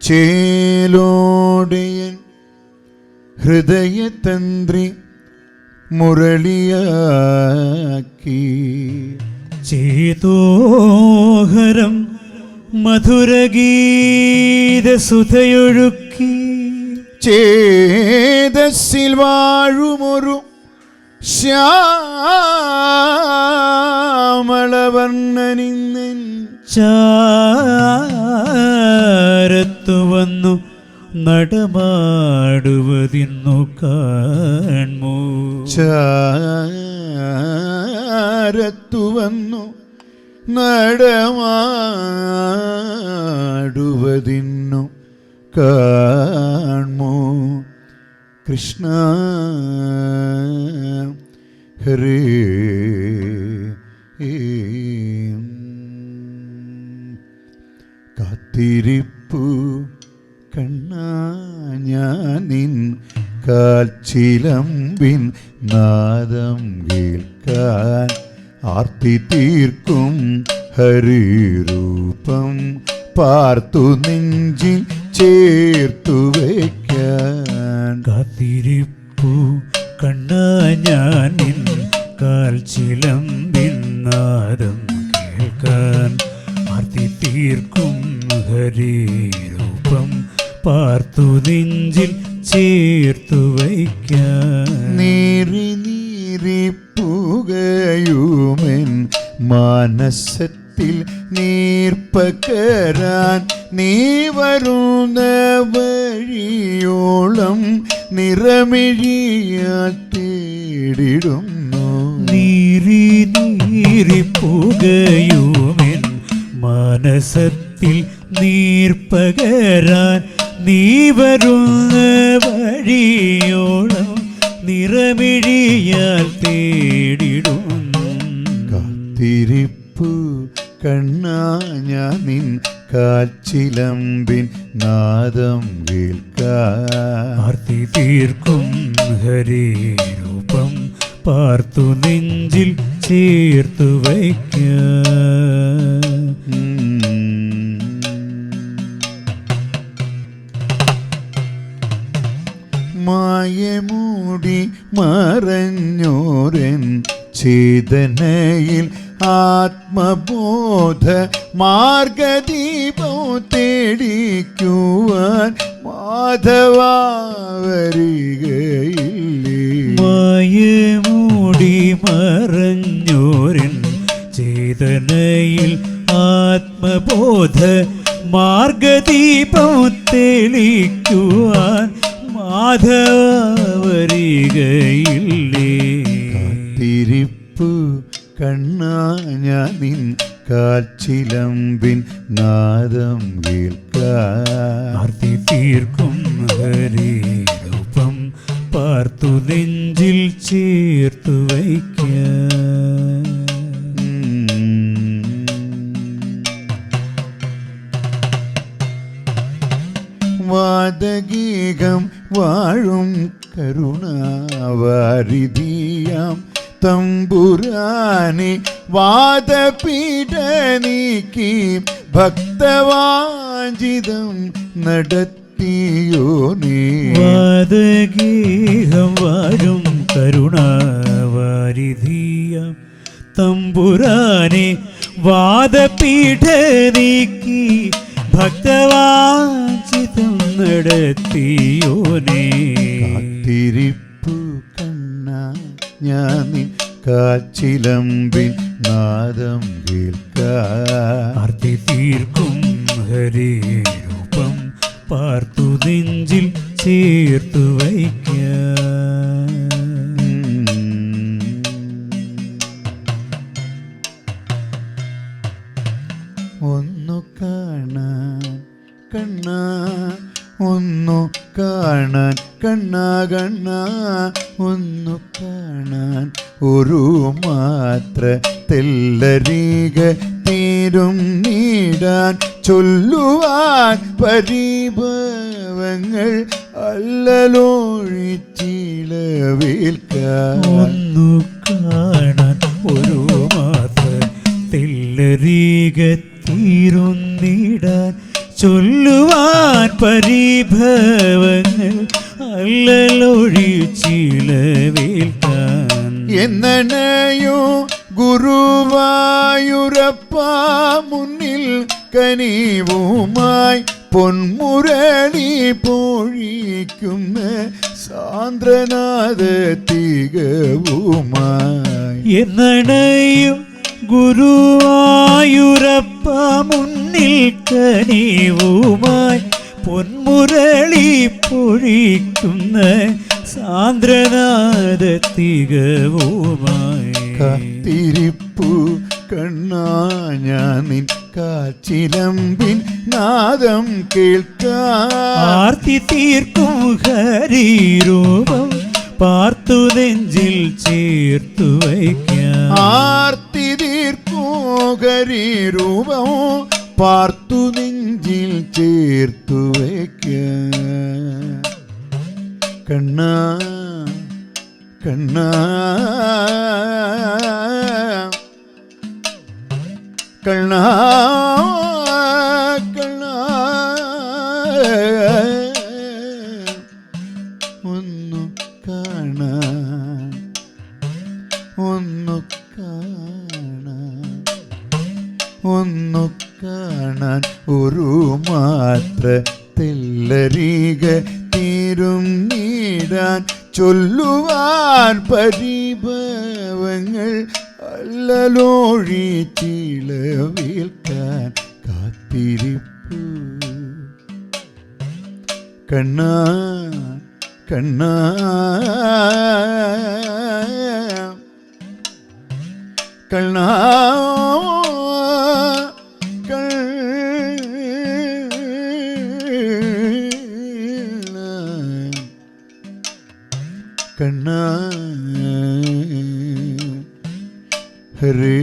ചേലോടയൻ ഹൃദയതന്ത്രി മുരളിയാക്കി. ചേതോഹരം മധുരഗീത മധുരഗീതസുധയൊഴുക്കി. ചേതസ്സിൽ വാഴുമൊരു ശ്യാമളവർണനിന്നൻ ചാരത്തു വന്നു നടമാടുവതിന്നു കാൺമൂ. ചാരത്തു വന്നു നടമാടുവതിന്നു കാൺമോ. കൃഷ്ണ ഹരേ കാത്തിരിപ്പു കണ്ണാ ഞാനിൻ കാൽച്ചിലമ്പിൻ നാദം കേൾക്കാൻ ആർത്തി തീർക്കും ഹരിരൂപം പാർത്തു നെഞ്ചിൽ ചേർത്തു വയ്ക്കാൻ. നെഞ്ചിൽ ചേർത്തു വയ്ക്കാൻ. നേറി നീറി പുകയുമെൻ മാനസത്തിൽ നീർപ്പകരാൻ നീ വരുന്ന വഴിയോളം നിറമിഴിയാ തേടിടുന്നു. നീറി നീറി പുകയുമെൻ മാനസത്തിൽ നീർപ്പകരാൻ നീ വരുന്ന വഴിയോളം നിറമിഴിയാൽ തേടിടും. കാത്തിരിപ്പു കണ്ണാ ഞാൻ നിൻ കാച്ചിലമ്പിൻ നാദം കേൾക്കാർത്തി തീർക്കും ഹരേ രൂപം പാർത്തു നെഞ്ചിൽ ചേർത്തു വയ്ക്കാൻ മായമൂടി മറഞ്ഞോരൻ ചേതനയിൽ ആത്മബോധ മാർഗദീപോ തേടിക്കുവാൻ മാധവ വരികയില്ലേ മായമൂടി മറഞ്ഞോരൻ ചേതനയിൽ ആത്മബോധ മാർഗദീപം തെളിക്കുവാൻ മാധവരികയില്ലേ? കാത്തിരിപ്പു കണ്ണാ ഞാൻ നിൻ കാച്ചിലമ്പിൻ നാദം കേൾക്കാർത്തി തീർക്കും ഹരിരൂപം പാർത്തു നെഞ്ചിൽ ചേർത്തു വയ്ക്കാൻ. വാദഗീകം വാഴും കരുണാവാരിധിയാം. തമ്പുരാനെ വാദപീഠ നീക്കി ഭക്തവാഞ്ചിതം നടത്തിയോനേ വാദഗീഹം വാഴും കരുണാവാരിധിയാം. തമ്പുരാനെ വാദപീഠ നീക്കി ഭക്തവാഞ്ചിതം നടത്തിയോനേ. കാത്തിരിപ്പു കണ്ണ ഞാൻ കാച്ചിലമ്പിൻ നാദം കേൾക്കി. തീർക്കും തീർക്കും ഹരിരൂപം പാർത്തു നെഞ്ചിൽ ചേർത്തു വയ്ക്കാൻ ഒന്നു കാണാൻ കണ്ണ ഒന്നു കാണാൻ കണ്ണാ കണ്ണ ഒന്നു കാണാൻ ഒരു മാത്ര തെല്ലരീക തീരും നീടാൻ ചൊല്ലുവാൻ പരിഭവ പരിഭവങ്ങൾ അല്ലലോഴിച്ചിളവേൽക്കാൻ. ഒന്നു കാണാൻ ഒരു മാത്ര തെല്ലരീക തീരും നീടാൻ ചൊല്ലുവാൻ പരിഭവങ്ങൾ അല്ലലൊഴിച്ചിളവേൽക്കാൻ എന്നണയോ ഗുരുവായൂരപ്പ മുന്നിൽ കനിവുമായി പൊന്മുരളി പൊഴിക്കുന്ന സാന്ദ്രനാഥ തികവുമായി. എന്നണയും ഗുരുവായൂരപ്പ മുന്നിൽ കനിവുമായി പൊന്മുരളി പൊഴിക്കുന്ന സാന്ദ്രനാഥ തികവുമായി കാത്തിരിപ്പു കണ്ണാ ഞാൻ നിൻ കാച്ചിലമ്പിൻ നാദം കേൾക്കാർത്തി തീർക്കും ഹരിരൂപം പാർത്തു നെഞ്ചിൽ ചേർത്തു വയ്ക്കാം. ആർത്തി തീർക്കോകരി രൂപം പാർത്തു നെഞ്ചിൽ ചേർത്തു വയ്ക്ക കണ്ണാ കണ്ണാ. കണ്ണാ തെല്ലരിക തീരും നീടാൻ ചൊല്ലുവാൻ പരിഭവങ്ങൾ അല്ലലോഴി ചിളവേൽക്കാൻ കാത്തിരിപ്പു. കണ്ണാ കണ്ണാ. കണ്ണാ. കണ്ണാ. ഹരേ